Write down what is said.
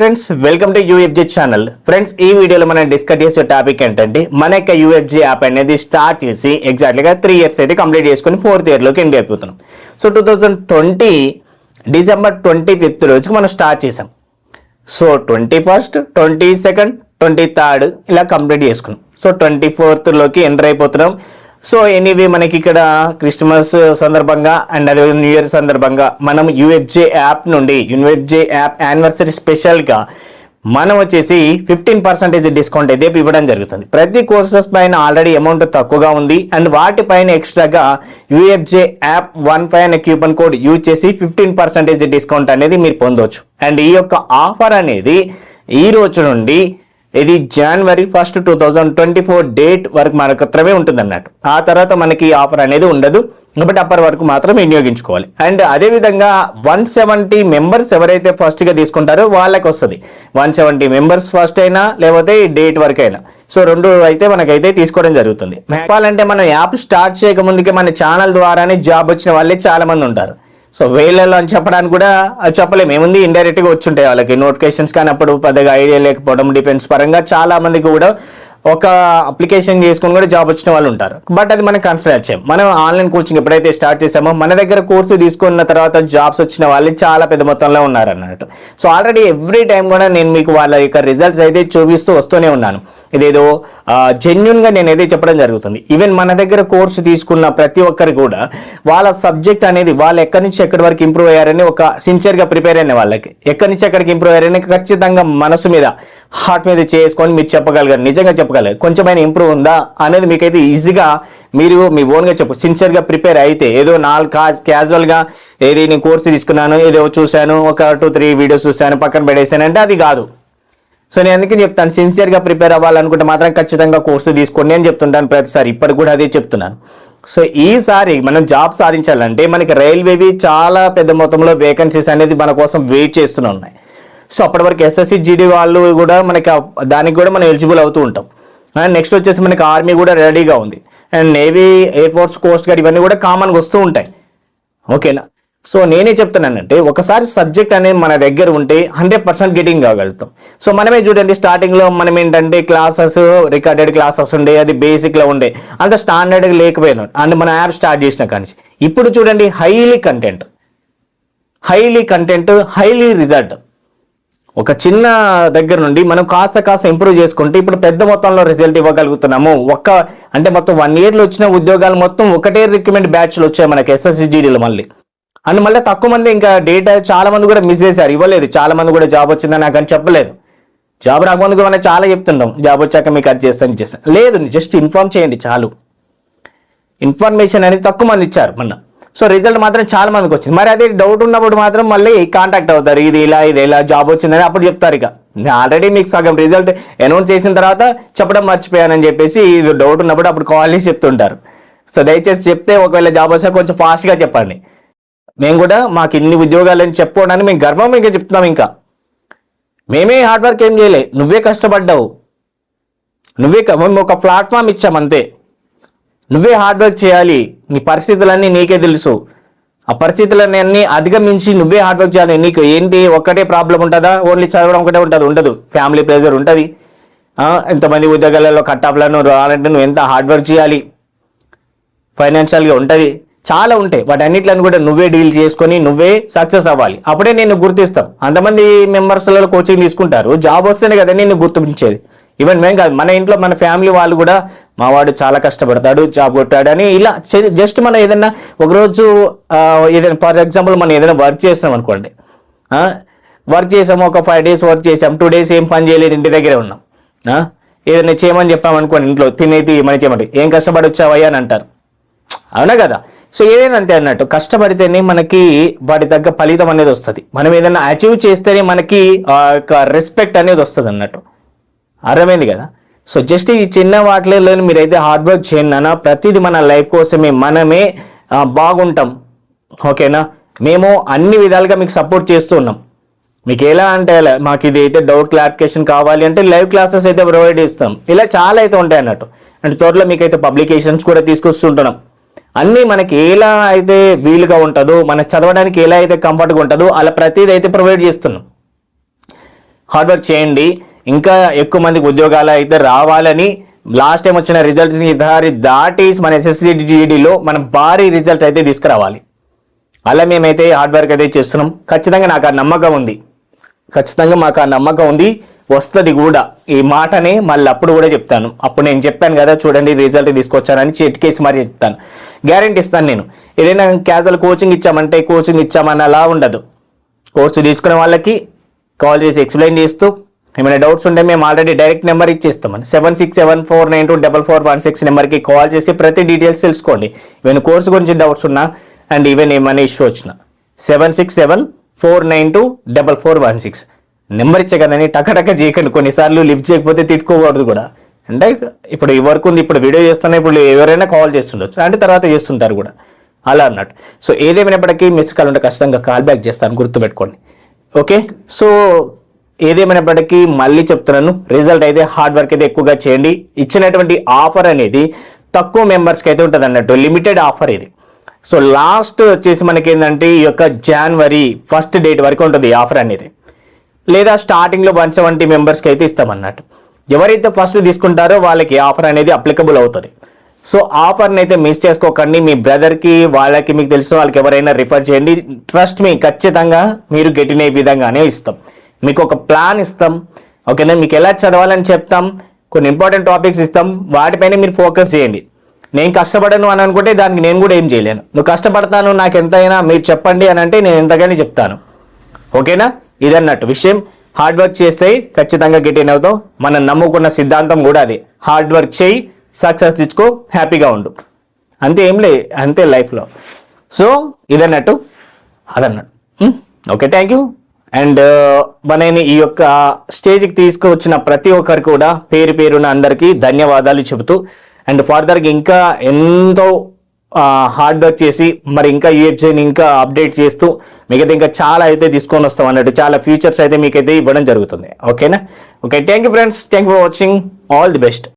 Friends welcome to UFG channel friends ఈ వీడియోలో మనం డిస్కస్ చేసే టాపిక్ ఏంటంటే మన యొక్క యూఎఫ్జీ యాప్ అనేది స్టార్ట్ చేసి ఎగ్జాక్ట్లీగా త్రీ ఇయర్స్ అయితే కంప్లీట్ చేసుకుని ఫోర్త్ ఇయర్లోకి ఎండ్ అయిపోతున్నాం. So two thousand twenty December twenty fifth రోజుకి మనం స్టార్ట్ చేసాం. So twenty first twenty second twenty third ఇలా కంప్లీట్ చేసుకున్నాం. సో ట్వంటీ ఫోర్త్లోకి ఎంటర్ అయిపోతున్నాం. సో ఎనీవే మనకి ఇక్కడ క్రిస్మస్ సందర్భంగా అండ్ అదే న్యూ ఇయర్ సందర్భంగా మనం యూఎఫ్జే యాప్ నుండి యూఎఫ్జే యాప్ యానివర్సరీ స్పెషల్గా మనం వచ్చేసి ఫిఫ్టీన్ పర్సెంటేజ్ డిస్కౌంట్ అయితే ఇవ్వడం జరుగుతుంది. ప్రతి కోర్సెస్ పైన ఆల్రెడీ అమౌంట్ తక్కువగా ఉంది అండ్ వాటిపైన ఎక్స్ట్రాగా యూఎఫ్జే యాప్ వన్ ఫైవ్ అనే క్యూపన్ కోడ్ యూజ్ చేసి ఫిఫ్టీన్ పర్సెంటేజ్ డిస్కౌంట్ అనేది మీరు పొందవచ్చు అండ్ ఈ యొక్క ఆఫర్ అనేది ఈ రోజు నుండి ఇది జనవరి first two thousand twenty four date వరకు మాత్రమే ఉంటుంది అన్నట్టు ఆ తర్వాత మనకి ఆఫర్ అనేది ఉండదు. కాబట్టి అప్పటి వరకు మాత్రం వినియోగించుకోవాలి. అండ్ అదేవిధంగా వన్ సెవెంటీ మెంబర్స్ ఎవరైతే ఫస్ట్గా తీసుకుంటారో వాళ్ళకి వస్తుంది. వన్ సెవెంటీ మెంబర్స్ ఫస్ట్ అయినా లేకపోతే ఈ డేట్ వరకు అయినా. సో రెండు అయితే మనకైతే తీసుకోవడం జరుగుతుంది. చెప్పాలంటే మనం యాప్ స్టార్ట్ చేయకముందుకే మన ఛానల్ ద్వారానే జాబ్ వచ్చిన వాళ్ళే చాలా మంది ఉంటారు. సో వేళ్ళలో అని చెప్పడానికి కూడా అది చెప్పలేము. ఏముంది? ఇండైరెక్ట్గా వచ్చుంటాయి వాళ్ళకి. నోటిఫికేషన్స్ కానీ అప్పుడు పెద్దగా ఐడియా లేకపోవడం డిఫెన్స్ పరంగా చాలా మందికి కూడా ఒక అప్లికేషన్ చేసుకుని కూడా జాబ్ వచ్చిన వాళ్ళు ఉంటారు. బట్ అది మనం కన్సిడర్ చేయం మనం ఆన్లైన్ కోచింగ్ ఎప్పుడైతే స్టార్ట్ చేసామో మన దగ్గర కోర్సు తీసుకున్న తర్వాత జాబ్స్ వచ్చిన వాళ్ళు చాలా పెద్ద మొత్తంలో ఉన్నారు అన్నట్టు సో ఆల్రెడీ ఎవ్రీ టైం కూడా నేను మీకు వాళ్ళ యొక్క రిజల్ట్స్ అయితే చూపిస్తూ వస్తూనే ఉన్నాను. ఇదేదో జెన్యున్గా నేను ఏదో చెప్పడం జరుగుతుంది. ఈవెన్ మన దగ్గర కోర్సు తీసుకున్న ప్రతి ఒక్కరు కూడా వాళ్ళ సబ్జెక్ట్ అనేది వాళ్ళు ఎక్కడి నుంచి ఎక్కడి వరకు ఇంప్రూవ్ అయ్యారని ఒక సిన్సియర్గా ప్రిపేర్ అయిన వాళ్ళకి ఎక్కడి నుంచి ఎక్కడికి ఇంప్రూవ్ అయ్యారని ఖచ్చితంగా మనసు మీద హార్ట్ మీద చేసుకొని మీరు చెప్పగలగారు నిజంగా చెప్పగలరు కొంచెమైనా ఇంప్రూవ్ ఉందా అనేది మీకైతే ఈజీగా మీరు మీ ఓన్గా చెప్పు సిన్సియర్గా ప్రిపేర్ అయితే ఏదో నాలుగు కా క్యాజువల్గా ఏది నేను కోర్సు తీసుకున్నాను ఏదో చూశాను ఒక టూ త్రీ వీడియోస్ చూశాను పక్కన పెట్టేశాను అంటే అది కాదు. సో నేను అందుకే చెప్తాను సిన్సియర్గా ప్రిపేర్ అవ్వాలనుకుంటే మాత్రం ఖచ్చితంగా కోర్సు తీసుకోండి అని చెప్తుంటాను ప్రతిసారి. ఇప్పటికి కూడా అదే చెప్తున్నాను. సో ఈసారి మనం జాబ్ సాధించాలంటే మనకి రైల్వేవి చాలా పెద్ద మొత్తంలో వేకెన్సీస్ అనేది మన కోసం వెయిట్ చేస్తూనే ఉన్నాయి. సో అప్పటి వరకు ఎస్ఎస్సి జీడీ వాళ్ళు కూడా మనకి దానికి కూడా మనం ఎలిజిబుల్ అవుతూ ఉంటాం. అండ్ నెక్స్ట్ వచ్చేసి మనకి ఆర్మీ కూడా రెడీగా ఉంది. And navy air force coast guard ఇవన్నీ కూడా కామన్గా వస్తూ ఉంటాయి. ఓకేనా? సో నేనే చెప్తున్నానంటే ఒకసారి సబ్జెక్ట్ అనేది మన దగ్గర ఉంటే హండ్రెడ్ పర్సెంట్ గెటింగ్ కాగలుగుతాం. సో మనమే చూడండి స్టార్టింగ్లో మనం ఏంటంటే క్లాసెస్ రికార్డెడ్ క్లాసెస్ ఉండే అది బేసిక్లో ఉండే అంత స్టాండర్డ్గా లేకపోయినా అండ్ మన యాప్ స్టార్ట్ చేసిన కానీ ఇప్పుడు చూడండి highly content highly content highly result ఒక చిన్న దగ్గర నుండి మనం కాస్త కాస్త ఇంప్రూవ్ చేసుకుంటే ఇప్పుడు పెద్ద మొత్తంలో రిజల్ట్ ఇవ్వగలుగుతున్నాము. ఒక్క అంటే మొత్తం వన్ ఇయర్లో వచ్చిన ఉద్యోగాలు మొత్తం ఒకటే రిక్రూట్మెంట్ బ్యాచ్లు వచ్చాయి మనకి ఎస్ఎస్సిజీడీలు మళ్ళీ. అండ్ మళ్ళీ తక్కువ మంది ఇంకా డేటా చాలా మంది కూడా మిస్ చేశారు. ఇవ్వలేదు. చాలా మంది కూడా జాబ్ వచ్చిందని నాకు అని చెప్పలేదు. జాబ్ రాకముందు మనం చాలా చెప్తుంటాం. జాబ్ వచ్చాక మీకు అది చేస్తాను చేస్తాను లేదు జస్ట్ ఇన్ఫార్మ్ చేయండి చాలు. ఇన్ఫర్మేషన్ అనేది తక్కువ మంది ఇచ్చారు మొన్న సో రిజల్ట్ మాత్రం చాలా మందికి వచ్చింది. మరి అదే డౌట్ ఉన్నప్పుడు మాత్రం మళ్ళీ కాంటాక్ట్ అవుతారు. ఇది ఇలా ఇది ఇలా జాబ్ వచ్చిందని అప్పుడు చెప్తారు ఇక. ఆల్రెడీ మీకు సగం రిజల్ట్ అనౌన్స్ చేసిన తర్వాత చెప్పడం మర్చిపోయానని చెప్పేసి ఇది డౌట్ ఉన్నప్పుడు అప్పుడు కాల్ చేసి చెప్తుంటారు. సో దయచేసి చెప్తే ఒకవేళ జాబ్ వస్తే కొంచెం ఫాస్ట్గా చెప్పండి. మేము కూడా మాకు ఇన్ని ఉద్యోగాలని చెప్పుకోవడానికి మేము గర్వం ఇంకా చెప్తున్నాం ఇంకా. మేమే హార్డ్ వర్క్ ఏం చేయలే. నువ్వే కష్టపడ్డావు. నువ్వే మేము ఒక ప్లాట్ఫామ్ ఇచ్చాం అంతే. నువ్వే హార్డ్ వర్క్ చేయాలి. నీ పరిస్థితులన్నీ నీకే తెలుసు. ఆ పరిస్థితులన్నీ అధిగమించి నువ్వే హార్డ్ వర్క్ చేయాలి. నీకు ఏంటి ఒక్కటే ప్రాబ్లం ఉంటుందా? ఓన్లీ చదవడం ఒకటే ఉంటుంది. ఉండదు. ఫ్యామిలీ ప్రెజర్ ఉంటుంది. ఎంతమంది ఉద్యోగాలలో కట్ ఆఫ్లను రావాలంటే నువ్వు ఎంత హార్డ్ వర్క్ చేయాలి? ఫైనాన్షియల్గా ఉంటుంది. చాలా ఉంటాయి. వాటి వాటన్నిటిని కూడా నువ్వే డీల్ చేసుకొని నువ్వే సక్సెస్ అవ్వాలి. అప్పుడే నేను గుర్తిస్తాం. అంతమంది మెంబర్స్లలో కోచింగ్ తీసుకుంటారు. జాబ్ వస్తేనే కదా నేను గుర్తించేది. ఈవెన్ మేము కాదు మన ఇంట్లో మన ఫ్యామిలీ వాళ్ళు కూడా మా వాడు చాలా కష్టపడతాడు జాబ్ కొట్టాడు అని ఇలా జస్ట్ మనం ఏదైనా ఒకరోజు ఏదైనా ఫర్ ఎగ్జాంపుల్ మనం ఏదైనా వర్క్ చేస్తాం అనుకోండి. వర్క్ చేసాము ఒక ఫైవ్ డేస్ వర్క్ చేసాం టూ డేస్ ఏం పని చేయలేదు ఇంటి దగ్గరే ఉన్నాం. ఏదైనా చేయమని చెప్పామనుకోండి ఇంట్లో తినేది మని చేయమంటే ఏం కష్టపడి వచ్చావయ్యా అని అంటారు. అవునా కదా? సో ఏదైనా అంతే అన్నట్టు కష్టపడితేనే మనకి వాటి తగ్గ ఫలితం అనేది వస్తుంది. మనం ఏదైనా అచీవ్ చేస్తేనే మనకి రెస్పెక్ట్ అనేది వస్తుంది అన్నట్టు. అర్థమైంది కదా? సో జస్ట్ ఈ చిన్న వాటిలో మీరైతే హార్డ్ వర్క్ చేయండి అన్న ప్రతిదీ మన లైఫ్ కోసమే మనమే బాగుంటాం. ఓకేనా? మేము అన్ని విధాలుగా మీకు సపోర్ట్ చేస్తూ ఉన్నాం. మీకు ఎలా అంటే అలా మాకు ఇది అయితే డౌట్ క్లారిఫికేషన్ కావాలి అంటే లైవ్ క్లాసెస్ అయితే ప్రొవైడ్ చేస్తాం. ఇలా చాలా అయితే ఉంటాయి అన్నట్టు. అంటే త్వరలో మీకైతే పబ్లికేషన్స్ కూడా తీసుకొస్తుంటున్నాం. అన్నీ మనకి ఎలా అయితే వీలుగా ఉంటుందో మనకు చదవడానికి ఎలా అయితే కంఫర్ట్గా ఉంటుందో అలా ప్రతిదీ అయితే ప్రొవైడ్ చేస్తున్నాం. హార్డ్ వర్క్ చేయండి. ఇంకా ఎక్కువ మందికి ఉద్యోగాలు అయితే రావాలని లాస్ట్ టైం వచ్చిన రిజల్ట్స్ని దారి దాటి మన ఎస్ఎస్సిడిలో మనం భారీ రిజల్ట్ అయితే తీసుకురావాలి. అలా మేమైతే హార్డ్ వర్క్ అయితే చేస్తున్నాం. ఖచ్చితంగా నాకు ఆ నమ్మకం ఉంది. ఖచ్చితంగా మాకు ఆ నమ్మకం ఉంది. వస్తుంది కూడా. ఈ మాటనే మళ్ళీ అప్పుడు కూడా చెప్తాను. అప్పుడు నేను చెప్పాను కదా చూడండి రిజల్ట్ తీసుకొచ్చానని చెట్టుకేసి మరి చెప్తాను. గ్యారంటీ ఇస్తాను నేను. ఏదైనా క్యాజువల్ కోచింగ్ ఇచ్చామంటే కోచింగ్ ఇచ్చామని అలా ఉండదు. కోర్సు తీసుకునే వాళ్ళకి కాల్ చేసి ఎక్స్ప్లెయిన్ చేస్తూ ఏమైనా డౌట్స్ ఉంటే మేము already direct number ఇచ్చేస్తామని. Seven six seven four nine two double four one six నెంబర్కి కాల్ చేసి ప్రతి డీటెయిల్స్ తెలుసుకోండి. ఈవెన్ కోర్సు గురించి డౌట్స్ ఉన్నా అండ్ ఈవెన్ ఏమైనా ఇష్యూ వచ్చినా. Seven six seven four nine two double four one six number ఇచ్చే కదండి టకటక చేయకండి. కొన్నిసార్లు లిఫ్ట్ చేయకపోతే తిట్టుకోకూడదు కూడా. అంటే ఇప్పుడు ఈ వర్క్ ఉంది ఇప్పుడు వీడియో చేస్తున్నా ఇప్పుడు ఎవరైనా కాల్ చేస్తుండొచ్చు. అంటే తర్వాత చేస్తుంటారు కూడా. అలా అన్నట్టు. సో ఏదేమైనప్పటికీ మిస్ కాల్ ఉంటే ఖచ్చితంగా కాల్ బ్యాక్ చేస్తాను గుర్తుపెట్టుకోండి. ఓకే? సో ఏదేమైనప్పటికీ మళ్ళీ చెప్తున్నాను. రిజల్ట్ అయితే హార్డ్ వర్క్ అయితే ఎక్కువగా చేయండి. ఇచ్చినటువంటి ఆఫర్ అనేది తక్కువ మెంబర్స్కి అయితే ఉంటుంది అన్నట్టు. లిమిటెడ్ ఆఫర్ ఇది. సో లాస్ట్ వచ్చేసి మనకి ఏంటంటే ఈ యొక్క జనవరి ఫస్ట్ డేట్ వరకు ఉంటుంది ఈ ఆఫర్ అనేది. లేదా స్టార్టింగ్లో వన్ సెవెంటీ మెంబర్స్కి అయితే ఇస్తామన్నట్టు. ఎవరైతే ఫస్ట్ తీసుకుంటారో వాళ్ళకి ఆఫర్ అనేది అప్లికబుల్ అవుతుంది. సో ఆఫర్ని అయితే మిస్ చేసుకోకండి. మీ బ్రదర్కి వాళ్ళకి మీకు తెలిసిన వాళ్ళకి ఎవరైనా రిఫర్ చేయండి. ట్రస్ట్ మీ ఖచ్చితంగా మీరు గెటిన విధంగానే ఇస్తాం. మీకు ఒక ప్లాన్ ఇస్తాం. ఓకేనా మీకు ఎలా చదవాలని చెప్తాం? కొన్ని ఇంపార్టెంట్ టాపిక్స్ ఇస్తాం. వాటిపైన మీరు ఫోకస్ చేయండి. నేను కష్టపడను అని అనుకుంటే దానికి నేను కూడా ఏం చేయలేను. నువ్వు కష్టపడతాను నాకు ఎంతైనా మీరు చెప్పండి అని అంటే నేను ఎంతగానే చెప్తాను. ఓకేనా ఇదన్నట్టు విషయం హార్డ్ వర్క్ చేస్తే ఖచ్చితంగా గెటైన్ అవుతావు. మనం నమ్ముకున్న సిద్ధాంతం కూడా అది. హార్డ్ వర్క్ చేయి సక్సెస్ తెచ్చుకో హ్యాపీగా ఉండు. అంతే ఏం లే అంతే లైఫ్లో. సో ఇదన్నట్టు అదన్నట్టు. Okay thank you. And uh, మనని ఈ యొక్క స్టేజ్కి తీసుకువచ్చిన ప్రతి ఒక్కరికి కూడా పేరు పేరున అందరికీ ధన్యవాదాలు చెబుతూ అండ్ ఫర్దర్గా ఇంకా ఎంతో హార్డ్ వర్క్ చేసి మరి ఇంకా యూఎఫ్జీని ఇంకా అప్డేట్ చేస్తూ మిగతా ఇంకా చాలా అయితే తీసుకొని వస్తాం అన్నట్టు చాలా ఫీచర్స్ అయితే మీకైతే ఇవ్వడం జరుగుతుంది. ఓకేనా okay thank you friends thank for watching all the best